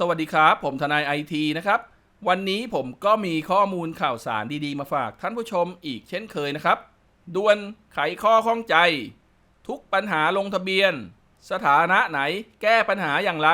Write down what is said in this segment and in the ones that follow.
สวัสดีครับ ผมทนายไอทีนะครับ วันนี้ผมก็มีข้อมูลข่าวสารดีๆ มาฝากท่านผู้ชมอีกเช่นเคยนะครับด่วนไขข้อข้องใจ ทุกปัญหาลงทะเบียน สถานะไหนแก้ปัญหาอย่างไร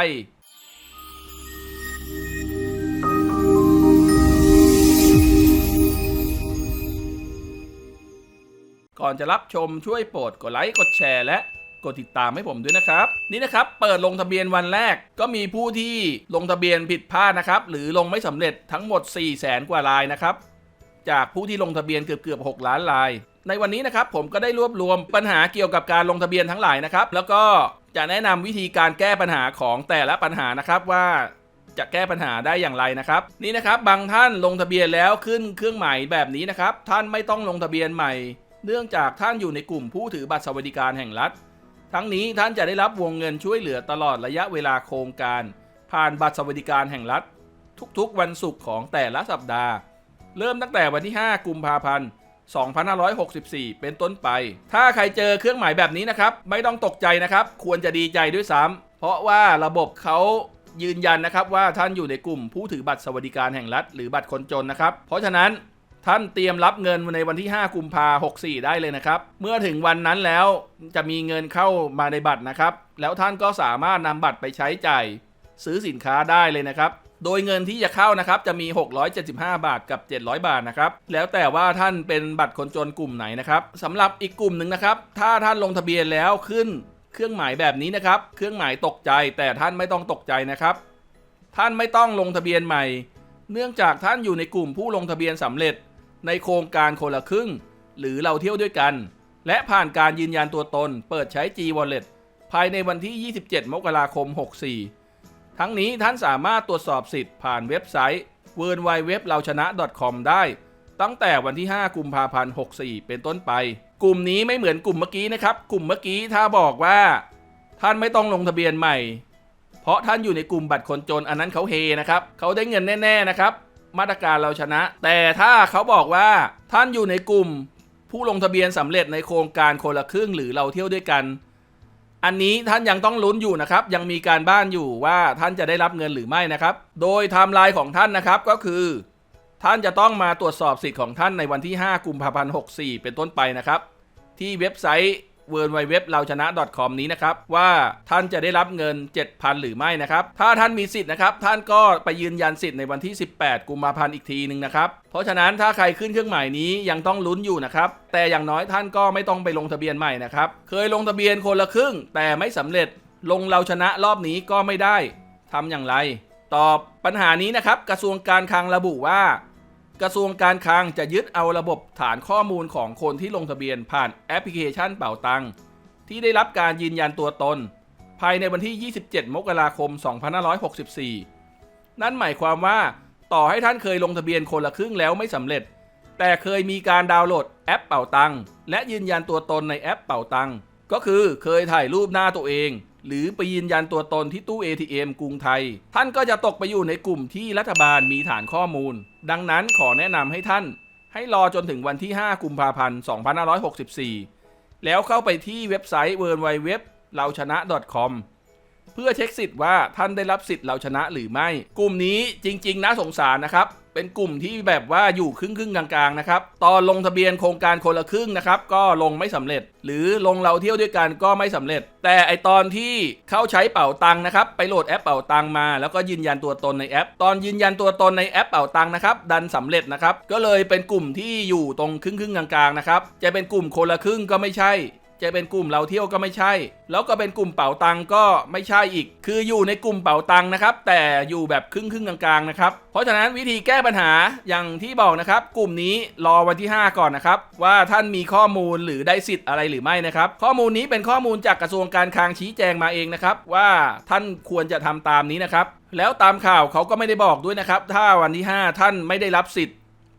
ก่อนจะรับชมช่วยโปรดกดไลค์กดแชร์และ กดติดตามให้ผมด้วยนะครับ นี่นะครับ เปิดลงทะเบียนวันแรก ก็มีผู้ที่ลงทะเบียนผิดพลาดนะครับ หรือลงไม่สำเร็จทั้งหมด 4 0 0แสนกว่ารายนะครับ จากผู้ที่ลงทะเบียนเกือบเกือบ6ล้านราย ในวันนี้นะครับผมก็ได้รวบรวมปัญหาเกี่ยวกับการลงทะเบียนทั้งหลายนะครับ แล้วก็จะแนะนำวิธีการแก้ปัญหาของแต่ละปัญหานะครับว่าจะแก้ปัญหาได้อย่างไรนะครับ นี่นะครับบางท่านลงทะเบียนแล้วขึ้นเครื่องหมายแบบนี้นะครับ ท่านไม่ต้องลงทะเบียนใหม่ เนื่องจากท่านอยู่ในกลุ่มผู้ถือบัตรสวัสดิการแห่งรัฐ ทั้งนี้ท่านจะได้รับวงเงินช่วยเหลือตลอดระยะเวลาโครงการ ผ่านบัตรสวัสดิการแห่งรัฐ ทุกๆ วันศุกร์ของแต่ละสัปดาห์ เริ่มตั้งแต่วันที่ 5 กุมภาพันธ์ 2564 เป็นต้นไป ถ้าใครเจอเครื่องหมายแบบนี้นะครับ ไม่ต้องตกใจนะครับ ควรจะดีใจด้วยซ้ำเพราะว่าระบบเขายืนยันนะครับว่าท่านอยู่ในกลุ่มผู้ถือบัตรสวัสดิการแห่งรัฐ หรือบัตรคนจนนะครับ เพราะฉะนั้น ท่านเตรียมรับเงินในวันที่ 5 กุมภา64ได้เลยนะครับ เมื่อถึงวันนั้นแล้วจะมีเงินเข้ามาในบัตรนะครับ แล้วท่านก็สามารถนำบัตรไปใช้จ่ายซื้อสินค้าได้เลยนะครับ โดยเงินที่จะเข้านะครับจะมี 675 บาทกับ 700 บาทนะครับ แล้วแต่ว่าท่านเป็นบัตรคนจนกลุ่มไหนนะครับสำหรับอีกกลุ่มหนึ่งนะครับ ถ้าท่านลงทะเบียนแล้วขึ้นเครื่องหมายแบบนี้นะครับ เครื่องหมายตกใจแต่ท่านไม่ต้องตกใจนะครับ ท่านไม่ต้องลงทะเบียนใหม่ เนื่องจากท่านอยู่ในกลุ่มผู้ลงทะเบียนสำเร็จ ในโครงการคนละครึ่ง หรือเราเที่ยวด้วยกัน และผ่านการยืนยันตัวตน เปิดใช้ G Wallet ภายในวันที่ 27 มกราคม 64 ทั้งนี้ท่านสามารถตรวจสอบสิทธิ์ผ่านเว็บไซต์ w w w เราชนะ .com ได้ ตั้งแต่วันที่ 5 กุมภาพันธ์ 64 เป็นต้นไป กลุ่มนี้ไม่เหมือนกลุ่มเมื่อกี้นะครับ กลุ่มเมื่อกี้ถ้าบอกว่า ท่านไม่ต้องลงทะเบียนใหม่ เพราะท่านอยู่ในกลุ่มบัตรคนจนอันนั้นเขาเฮนะครับ เขาได้เงินแน่ ๆ นะครับ มาตรการเราชนะ แต่ถ้าเขาบอกว่าท่านอยู่ในกลุ่ม ผู้ลงทะเบียนสำเร็จในโครงการคนละครึ่งหรือเราเที่ยวด้วยกัน อันนี้ท่านยังต้องลุ้นอยู่นะครับ ยังมีการบ้านอยู่ว่าท่านจะได้รับเงินหรือไม่นะครับ โดยไทม์ไลน์ของท่านนะครับก็คือ ท่านจะต้องมาตรวจสอบสิทธิ์ของท่านในวันที่ 5 กุมภาพันธ์64 เป็นต้นไปนะครับ ที่เว็บไซต์ w w w เราชนะ .com นี้นะครับว่าท่านจะได้รับเงิน 7,000 หรือไม่นะครับถ้าท่านมีสิทธิ์นะครับท่านก็ไปยืนยันสิทธิ์ในวันที่ 18 กุมภาพันธ์อีกทีหนึ่งนะครับเพราะฉะนั้นถ้าใครขึ้นเครื่องหมายนี้ยังต้องลุ้นอยู่นะครับแต่อย่างน้อยท่านก็ไม่ต้องไปลงทะเบียนใหม่นะครับเคยลงทะเบียนคนละครึ่ง แต่ไม่สำเร็จลงเราชนะรอบนี้ก็ไม่ได้ทำอย่างไร ตอบปัญหานี้นะครับกระทรวงการคลังระบุว่า กระทรวงการคลังจะยึดเอาระบบฐานข้อมูลของคนที่ลงทะเบียนผ่านแอปพลิเคชันเป่าตังที่ได้รับการยืนยันตัวตน ภายในวันที่ 27 มกราคม 2564 นั่นหมายความว่าต่อให้ท่านเคยลงทะเบียนคนละครึ่งแล้วไม่สำเร็จ แต่เคยมีการดาวน์โหลดแอปเป่าตังและยืนยันตัวตนในแอปเป่าตังก็คือเคยถ่ายรูปหน้าตัวเอง หรือไปยืนยันตัวตนที่ตู้ ATM กรุงไทย ท่านก็จะตกไปอยู่ในกลุ่มที่รัฐบาลมีฐานข้อมูล ดังนั้นขอแนะนำให้ท่าน ให้รอจนถึงวันที่ 5 กุมภาพันธ์ 2564 แล้วเข้าไปที่เว็บไซต์ w w w เราชนะ .com เพื่อเช็คสิทธิ์ว่าท่านได้รับสิทธิ์เราชนะหรือไม่ กลุ่มนี้จริง ๆน่าสงสารนะครับ เป็นกลุ่มที่แบบว่าอยู่ครึ่งครึ่งๆกลางๆนะครับ ตอนลงทะเบียนโครงการคนละครึ่งนะครับ ก็ลงไม่สำเร็จ หรือลงเราเที่ยวด้วยกันก็ไม่สำเร็จ แต่ไอตอนที่เข้าใช้เป่าตังนะครับ ไปโหลดแอปเป่าตังมา แล้วก็ยืนยันตัวตนในแอป ตอนยืนยันตัวตนในแอปเป่าตังนะครับ ดันสำเร็จนะครับ ก็เลยเป็นกลุ่มที่อยู่ตรงครึ่งครึ่งๆกลางๆนะครับ จะเป็นกลุ่มคนละครึ่งก็ไม่ใช่ จะเป็นกลุ่มเราเที่ยวก็ไม่ใช่ แล้วก็เป็นกลุ่มเป๋าตังก็ไม่ใช่อีก คืออยู่ในกลุ่มเป๋าตังนะครับ แต่อยู่แบบครึ่งครึ่งๆกลางๆนะครับเพราะฉะนั้นวิธีแก้ปัญหาอย่างที่บอกนะครับ กลุ่มนี้รอวันที่ 5 ก่อนนะครับ ว่าท่านมีข้อมูลหรือได้สิทธิ์อะไรหรือไม่นะครับ ข้อมูลนี้เป็นข้อมูลจากกระทรวงการคลังชี้แจงมาเองนะครับ ว่าท่านควรจะทำตามนี้นะครับแล้วตามข่าวเขาก็ไม่ได้บอกด้วยนะครับ ถ้าวันที่ 5 ท่านไม่ได้รับสิทธิ์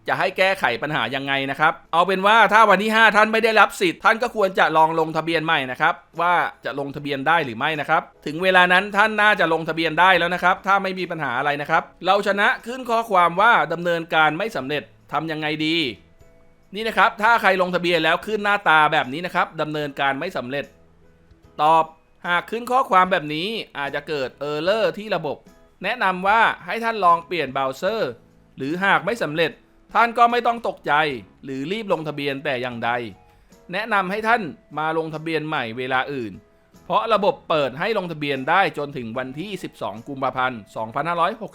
จะให้แก้ไขปัญหายังไงนะครับ เอาเป็นว่าถ้าวันที่ 5 ท่านไม่ได้รับสิทธิ์ท่านก็ควรจะลองลงทะเบียนใหม่นะครับว่าจะลงทะเบียนได้หรือไม่นะครับ ถึงเวลานั้นท่านน่าจะลงทะเบียนได้แล้วนะครับ ถ้าไม่มีปัญหาอะไรนะครับ เราชนะขึ้นข้อความว่าดำเนินการไม่สำเร็จทำยังไงดี นี่นะครับ ถ้าใครลงทะเบียนแล้วขึ้นหน้าตาแบบนี้นะครับดำเนินการไม่สำเร็จ ตอบหากขึ้นข้อความแบบนี้อาจจะเกิดเออร์เลอร์ที่ระบบ แนะนำว่าให้ท่านลองเปลี่ยนเบราว์เซอร์ หรือหากไม่สำเร็จ ท่านก็ไม่ต้องตกใจหรือรีบลงทะเบียนแต่อย่างใด แนะนำให้ท่านมาลงทะเบียนใหม่เวลาอื่น เพราะระบบเปิดให้ลงทะเบียนได้จนถึงวันที่ 12 กุมภาพันธ์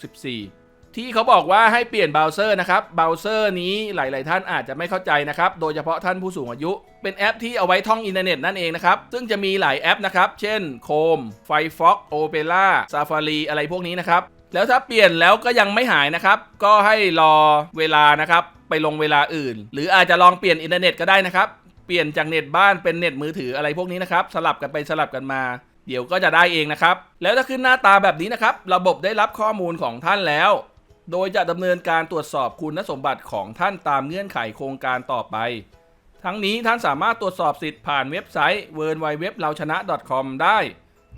2564 ที่เขาบอกว่าให้เปลี่ยนเบราว์เซอร์นะครับ เบราว์เซอร์นี้หลาย ๆ ท่านอาจจะไม่เข้าใจนะครับ โดยเฉพาะท่านผู้สูงอายุ เป็นแอปที่เอาไว้ท่องอินเทอร์เน็ตนั่นเองนะครับ ซึ่งจะมีหลายแอปนะครับ เช่น Chrome Firefox Opera Safari อะไรพวกนี้นะครับ แล้วถ้าเปลี่ยนแล้วก็ยังไม่หายนะครับ ก็ให้รอเวลานะครับ ไปลงเวลาอื่น หรืออาจจะลองเปลี่ยนอินเทอร์เน็ตก็ได้นะครับ เปลี่ยนจากเน็ตบ้านเป็นเน็ตมือถืออะไรพวกนี้นะครับ สลับกันไปสลับกันมา เดี๋ยวก็จะได้เองนะครับ แล้วถ้าขึ้นหน้าตาแบบนี้นะครับ ระบบได้รับข้อมูลของท่านแล้ว โดยจะดำเนินการตรวจสอบคุณสมบัติของท่านตามเงื่อนไขโครงการต่อไป ทั้งนี้ท่านสามารถตรวจสอบสิทธิ์ผ่านเว็บไซต์ w w w เราชนะ .com ได้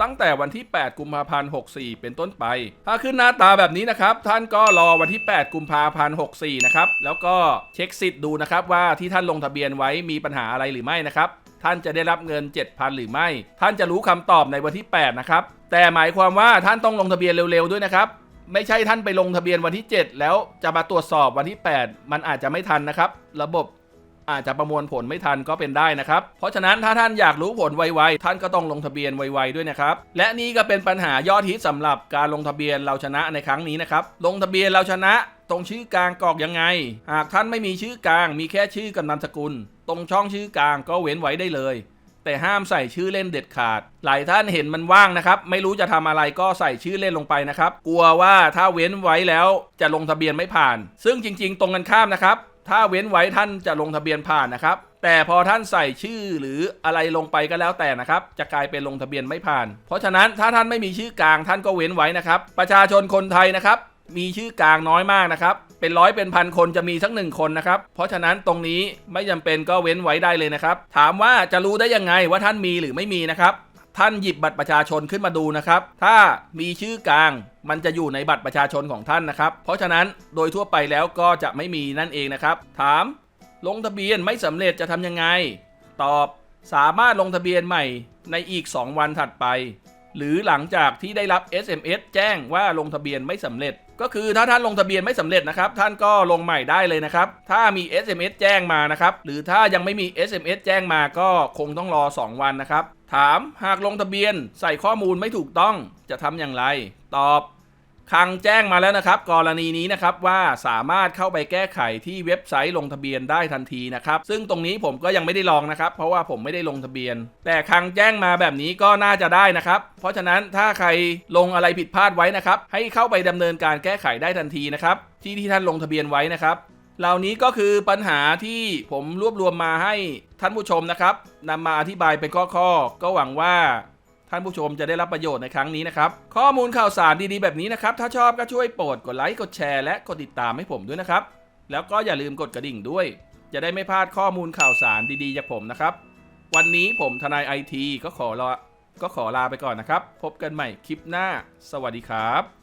ตั้งแต่วันที่ 8 กุมภาพันธ์ 64 เป็นต้นไป ถ้าขึ้นหน้าตาแบบนี้นะครับ ท่านก็รอวันที่ 8 กุมภาพันธ์ 64 นะครับ แล้วก็เช็คสิทธิ์ดูนะครับว่าที่ท่านลงทะเบียนไว้มีปัญหาอะไรหรือไม่นะครับ ท่านจะได้รับเงิน 7,000 หรือไม่ ท่านจะรู้คำตอบในวันที่ 8 นะครับ แต่หมายความว่าท่านต้องลงทะเบียนเร็วๆด้วยนะครับไม่ใช่ท่านไปลงทะเบียนวันที่ 7 แล้วจะมาตรวจสอบวันที่ 8 มันอาจจะไม่ทันนะครับ ระบบ อาจจะประมวลผลไม่ทันก็เป็นได้นะครับ เพราะฉะนั้นถ้าท่านอยากรู้ผลไวๆ ท่านก็ต้องลงทะเบียนไวๆด้วยนะครับ และนี่ก็เป็นปัญหายอดฮิตสำหรับการลงทะเบียนเราชนะในครั้งนี้นะครับ ลงทะเบียนเราชนะตรงชื่อกลางกรอกยังไง หากท่านไม่มีชื่อกลาง มีแค่ชื่อกับนามสกุล ตรงช่องชื่อกลางก็เว้นไว้ได้เลย แต่ห้ามใส่ชื่อเล่นเด็ดขาด หลายท่านเห็นมันว่างนะครับ ไม่รู้จะทำอะไรก็ใส่ชื่อเล่นลงไปนะครับ กลัวว่าถ้าเว้นไว้แล้วจะลงทะเบียนไม่ผ่าน ซึ่งจริง ๆ ตรงกันข้ามนะครับ ถ้าเว้นไว้ท่านจะลงทะเบียนผ่านนะครับ แต่พอท่านใส่ชื่อหรืออะไรลงไปก็แล้วแต่นะครับ จะกลายเป็นลงทะเบียนไม่ผ่าน เพราะฉะนั้นถ้าท่านไม่มีชื่อกลางท่านก็เว้นไว้นะครับ ประชาชนคนไทยนะครับ มีชื่อกลางน้อยมากนะครับ เป็นร้อยเป็นพันคนจะมีสักหนึ่งคนนะครับ เพราะฉะนั้นตรงนี้ไม่จำเป็นก็เว้นไว้ได้เลยนะครับ ถามว่าจะรู้ได้ยังไงว่าท่านมีหรือไม่มีนะครับ ท่านหยิบบัตรประชาชนขึ้นมาดูนะครับ ถ้ามีชื่อกลางมันจะอยู่ในบัตรประชาชนของท่านนะครับ เพราะฉะนั้นโดยทั่วไปแล้วก็จะไม่มีนั่นเองนะครับ ถาม ลงทะเบียนไม่สำเร็จจะทำยังไง ตอบสามารถลงทะเบียนใหม่ในอีก 2 วันถัดไป หรือหลังจากที่ได้รับ SMS แจ้งว่าลงทะเบียนไม่สำเร็จ ก็คือถ้าท่านลงทะเบียนไม่สำเร็จนะครับ ท่านก็ลงใหม่ได้เลยนะครับ ถ้ามี SMS แจ้งมานะครับ หรือถ้ายังไม่มี SMS แจ้งมาก็คงต้องรอ 2 วันนะครับ ถามหากลงทะเบียนใส่ข้อมูลไม่ถูกต้องจะทำอย่างไร ตอบคลังแจ้งมาแล้วนะครับ กรณีนี้นะครับว่าสามารถเข้าไปแก้ไขที่เว็บไซต์ลงทะเบียนได้ทันทีนะครับ ซึ่งตรงนี้ผมก็ยังไม่ได้ลองนะครับ เพราะว่าผมไม่ได้ลงทะเบียน แต่คลังแจ้งมาแบบนี้ก็น่าจะได้นะครับ เพราะฉะนั้นถ้าใครลงอะไรผิดพลาดไว้นะครับ ให้เข้าไปดำเนินการแก้ไขได้ทันทีนะครับ ที่ที่ท่านลงทะเบียนไว้นะครับเหล่านี้ก็คือปัญหาที่ผมรวบรวมมาให้ ท่านผู้ชมนะครับนำมาอธิบายเป็นข้อๆ ก็หวังว่าท่านผู้ชมจะได้รับประโยชน์ในครั้งนี้นะครับ ข้อมูลข่าวสารดีๆแบบนี้นะครับ ถ้าชอบก็ช่วยโปรดกดไลค์ กดแชร์ และกดติดตามให้ผมด้วยนะครับ แล้วก็อย่าลืมกดกระดิ่งด้วย จะได้ไม่พลาดข้อมูลข่าวสารดีๆจากผมนะครับ วันนี้ผมทนายไอทีก็ขอลาก็ขอลาไปก่อนนะครับ พบกันใหม่คลิปหน้า สวัสดีครับ